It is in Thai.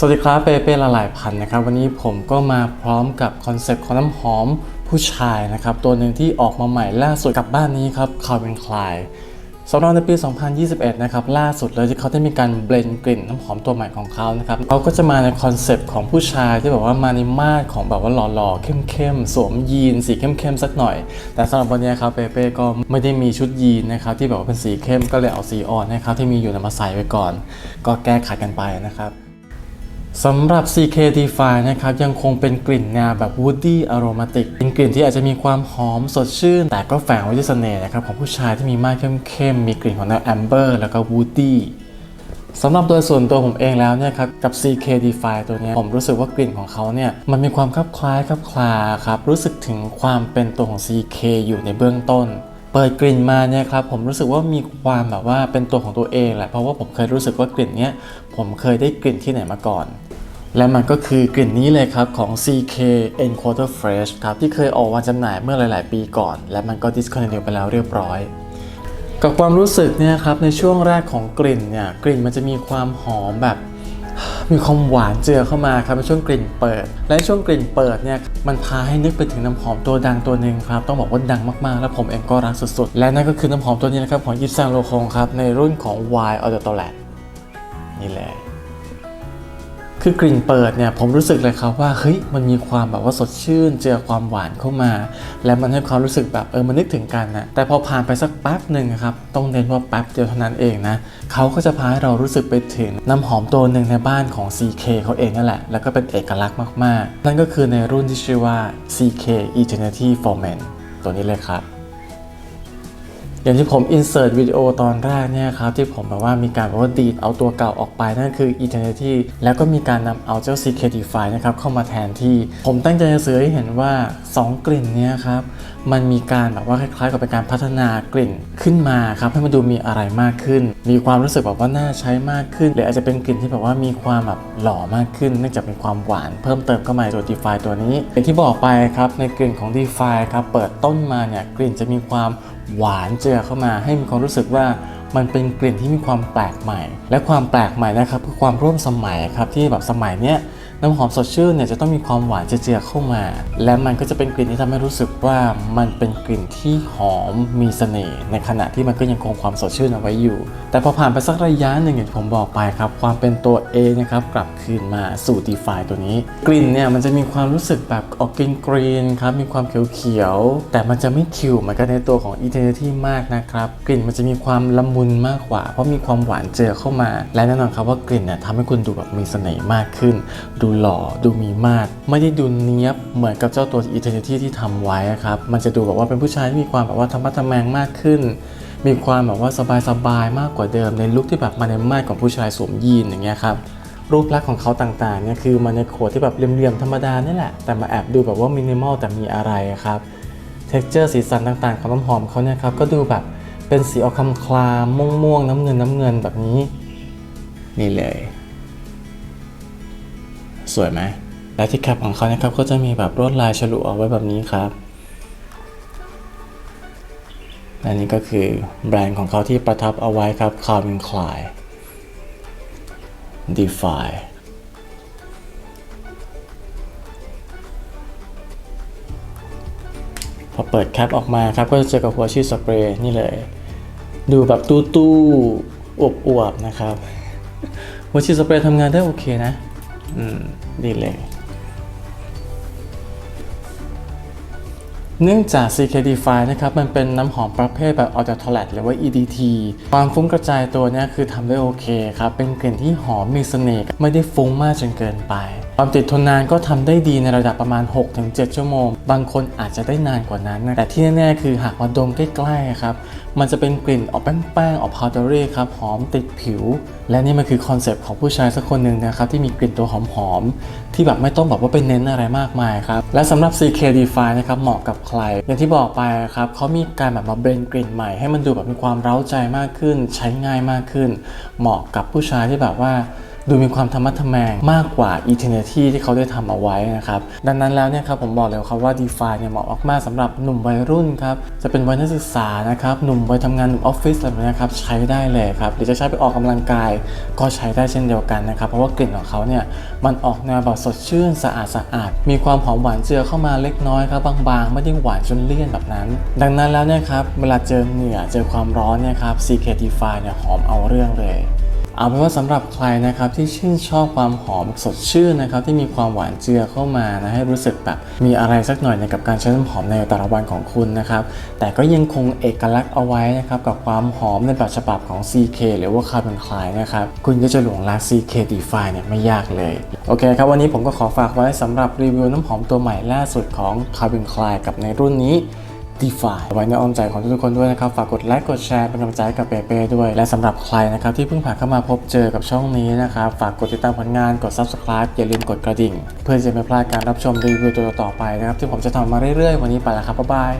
สวัสดีครับเปเป้ละลายพันนะครับวันนี้ผมก็มาพร้อมกับคอนเซปต์ของน้ำหอมผู้ชายนะครับตัวหนึ่งที่ออกมาใหม่ล่าสุดกับบ้านนี้ครับคาร์เ n นคลายสำหรับในปี 2021 นะครับล่าสุดเลยที่เขาได้มีการเบลนกลิ่นน้ำหอมตัวใหม่ของเขานะครับเขาก็จะมาในคอนเซปต์ของผู้ชายที่แบบว่ามาในมาดของแบบว่าหล่อๆเข้มๆสวมยีนสีเข้มๆสักหน่อย แต่สำหรับวันนี้ครับเปเป้ก็ไม่ได้มีชุดยีนนะครับที่แบบว่าเป็นสีเข้มก็เลยเอาสีอ่อนนะครับที่มีอยู่นำมาใส่ไว้ก่อน ก็แก้ไขกันไปนะครับ สำหรับ CK Defy นะครับยังคงเป็นกลิ่นแนวแบบ Woody Aromatic เป็นกลิ่นที่อาจจะมีความหอมสดชื่น แต่ก็แฝงไว้ด้วยเสน่ห์นะครับของผู้ชายที่มีมาดเข้มๆมีกลิ่นของแนว Amber แล้วก็ Woody สำหรับโดยส่วนตัวผมเองแล้วเนี่ยครับกับ CK Defy ตัวนี้ผมรู้สึกว่ากลิ่นของเขาเนี่ยมันมีความคลับคล้ายคลับคลาครับรู้สึกถึงความเป็นตัวของ CK อยู่ในเบื้องต้น เปิดกลิ่นมาเนี่ยครับผมรู้สึกว่ามีความแบบว่าเป็นตัวของตัวเองแหละเพราะว่าผมเคยรู้สึกว่ากลิ่นเนี้ยผมเคยได้กลิ่นที่ไหนมาก่อน และมันก็คือกลิ่นนี้เลยครับของ CK Encoder Fresh ครับ ที่เคยออกวางจำหน่ายเมื่อหลาย ๆ ปีก่อน และมันก็ discontinue ไปแล้วเรียบร้อย กับความรู้สึกเนี่ยครับในช่วงแรกของกลิ่นเนี่ยกลิ่นมันจะมีความหอมแบบมีความหวานเจือเข้ามาครับในช่วงกลิ่นเปิด และช่วงกลิ่นเปิดเนี่ยมันพาให้นึกไปถึงน้ำหอมตัวดังตัวหนึ่งครับต้องบอกว่าดังมากๆ และผมเองก็รักสุดๆ และนั่นก็คือน้ำหอมตัวนี้นะครับของยิปซังโลคงครับในรุ่นของ Y a u d o t o l a t นี่แหละ คือกลิ่นเปิดเนี่ยผมรู้สึกเลยครับว่าเฮ้ยมันมีความแบบว่าสดชื่น เจอความหวานเข้ามา และมันให้ความรู้สึกแบบเออมันนึกถึงกันนะแต่พอผ่านไปสักแป๊บหนึ่งครับต้องเน้นว่าแป๊บเดียวเท่านั้นเองนะเขาก็จะพาให้เรารู้สึกไปถึงน้ำหอมตัวหนึ่งในบ้านของ CK เขาเองนั่นแหละ แล้วก็เป็นเอกลักษณ์มากๆ นั่นก็คือในรุ่นที่ชื่อว่า CK Eternity for Men ตัวนี้เลยครับ อย่างที่ผมอินเสิร์ตวิดีโอตอนแรกเนี่ยครับที่ผมแบบว่ามีการแบบว่าดีดเอาตัวเก่าออกไปนั่นคือ Eternity แล้วก็มีการนำเอาเจ้า CK Defy นะครับเข้ามาแทนที่ ผมตั้งใจจะสื่อให้เห็นว่า 2 กลิ่นเนี้ครับมันมีการแบบว่าคล้ายๆ กับเป็นการพัฒนากลิ่นขึ้นมาครับให้มันดูมีอะไรมากขึ้น มีความรู้สึกแบบว่าน่าใช้มากขึ้น หรืออาจจะเป็นกลิ่นที่แบบว่ามีความแบบหล่อมากขึ้น เนื่องจากมีความหวานเพิ่มเติมเข้ามาตัว Defy ตัวนี้อย่างที่บอกไปครับในกลิ่นของ Defy ครับเปิดต้นมาเนี่ยกลิ่นจะมีความ หวานเจือเข้ามาให้มีความรู้สึกว่ามันเป็นกลิ่นที่มีความแปลกใหม่ และความแปลกใหม่นะครับคือความร่วมสมัยครับที่แบบสมัยเนี้ย น้ำหอมสดชื่นเนี่ยจะต้องมีความหวานเจือเข้ามา และมันก็จะเป็นกลิ่นที่ทำให้รู้สึกว่ามันเป็นกลิ่นที่หอมมีเสน่ห์ในขณะที่มันก็ยังคงความสดชื่นเอาไว้อยู่ แต่พอผ่านไปสักระยะหนึ่งอย่างที่ผมบอกไปครับ ความเป็นตัว A นะครับกลับคืนมาสู่ Defy ตัวนี้ กลิ่นเนี่ยมันจะมีความรู้สึกแบบออกกรีนกรีนครับมีความเขียวๆแต่มันจะไม่คิวเหมือนกันในตัวของ Eternity มากนะครับกลิ่นมันจะมีความละมุนมากกว่า เพราะมีความหวานเจือเข้ามา และแน่นอนครับว่ากลิ่นเนี่ยทำให้คุณดูแบบมีเสน่ห์มากขึ้นดููหล่อดูมีมาดไม่ได้ดูเนี้ยบเหมือนกับเจ้าตัว Eternity ที่ทำไว้ครับมันจะดูแบบว่าเป็นผู้ชายที่มีความแบบว่าธรรมะทะแมงมากขึ้น มีความแบบว่าสบายๆมากกว่าเดิม ในลุคที่แบบมาในมาดของผู้ชายสวมยีนอย่างเงี้ยครับรูปลักษณ์ของเขาต่างๆเนี่ยคือมันในขวดที่แบบเรียมๆธรรมดานี่แหละ แต่มาแอบดูแบบว่ามินิมอลแต่มีอะไรครับเท็กเจอร์สีสันต่างๆ ของน้ำหอมเขาเนี่ยครับก็ดูแบบเป็นสีออกคำคลามม่วงๆน้ำเงินน้ำเงินแบบนี้ นี่เลย วยไหมและที่แคปของเขานะครับก็จะมีแบบลวดลายฉลุเอาไว้แบบนี้ครับและนี่ก็คือแบรนด์ของเขาที่ประทับเอาไว้ครับ Calvin Klein Defy พอเปิดแคปออกมาครับ ก็จะเจอกับหัวชีสสเปรย์นี่เลย ดูแบบตู้ตู้อวบอวบๆนะครับ หัวชีสสเปรย์ทำงานได้โอเคนะ อืมดีเลย เนื่องจาก CKD5 นะครับ มันเป็นน้ำหอมประเภทแบบ Auto Toilette หรือว่า EDT ความฟุ้งกระจายตัวเนี่ยคือทำได้โอเคครับ เป็นกลิ่นที่หอมมีเสน่ห์ไม่ได้ฟุ้งมากจนเกินไป ความติดทนนานก็ทำได้ดีในระดับประมาณ 6-7 ชั่วโมง บางคนอาจจะได้นานกว่านั้นนะแต่ที่แน่ๆ คือหากมาดมใกล้ๆครับ มันจะเป็นกลิ่นออกแป้งๆ ออกพาวเดอรี่ครับ หอมติดผิว และนี่มันคือคอนเซปต์ของผู้ชายสักคนหนึ่งนะครับ ที่มีกลิ่นตัวหอมๆ ที่แบบไม่ต้องแบบว่าไปเน้นอะไรมากมายครับ และสำหรับ CK Defy นะครับเหมาะกับใคร อย่างที่บอกไปครับเขามีการแบบมาเบรนกลิ่นใหม่ให้มันดูแบบมีความเร้าใจมากขึ้น ใช้ง่ายมากขึ้น เหมาะกับผู้ชายที่แบบว่า ดูมีความธรรมะทแมงมากกว่า Eternity ที่เขาได้ทำเอาไว้นะครับดังนั้นแล้วเนี่ยครับผมบอกเลยครับว่า DeFi เนี่ยเหมาะมากๆสำหรับหนุ่มวัยรุ่นครับจะเป็นวัยนักศึกษานะครับหนุ่มวัยทำงานหนุ่มออฟฟิศอะไรแบบนี้ครับใช้ได้เลยครับหรือจะใช้ไปออกกำลังกายก็ใช้ได้เช่นเดียวกันนะครับเพราะว่ากลิ่นของเขาเนี่ยมันออกแนวแบบสดชื่นสะอาดสะอาดมีความหอมหวานเจือเข้ามาเล็กน้อยครับบางๆ ไม่ได้หวานจนเลี่ยนแบบนั้น ดังนั้นแล้วเนี่ยครับเวลาเจอเหงื่อเจอความร้อนเนี่ยครับ CKT5 เนี่ยหอมเอาเรื่องเลย เอาเป็นว่าสำหรับใครนะครับที่ชื่นชอบความหอมสดชื่นนะครับที่มีความหวานเจือเข้ามานะให้รู้สึกแบบมีอะไรสักหน่อยในกับการใช้น้ำหอมในแต่ละวันของคุณนะครับแต่ก็ยังคงเอกลักษณ์เอาไว้นะครับกับความหอมในแบบฉบับของ CK หรือว่า Carbon Cly นะครับคุณก็จะหลงรัก CK DeFi เนี่ยไม่ยากเลย โอเคครับ วันนี้ผมก็ขอฝากไว้สำหรับรีวิวน้ำหอมตัวใหม่ล่าสุดของ Carbon Cly กับในรุ่นนี้ DeFi ไว้ในอ้อมใจของทุกๆคนด้วยนะครับ ฝากกดไลค์กดแชร์เป็นกำลังใจกับเปเป้ด้วย และสำหรับใครนะครับที่เพิ่งผ่านเข้ามาพบเจอกับช่องนี้นะครับ ฝากกดติดตามผลงานกด Subscribe อย่าลืมกดกระดิ่ง เพื่อจะไม่พลาดการรับชมรีวิวตัวต่อไปนะครับที่ผมจะทำมาเรื่อยๆ วันนี้ไปแล้วครับบ๊ายบาย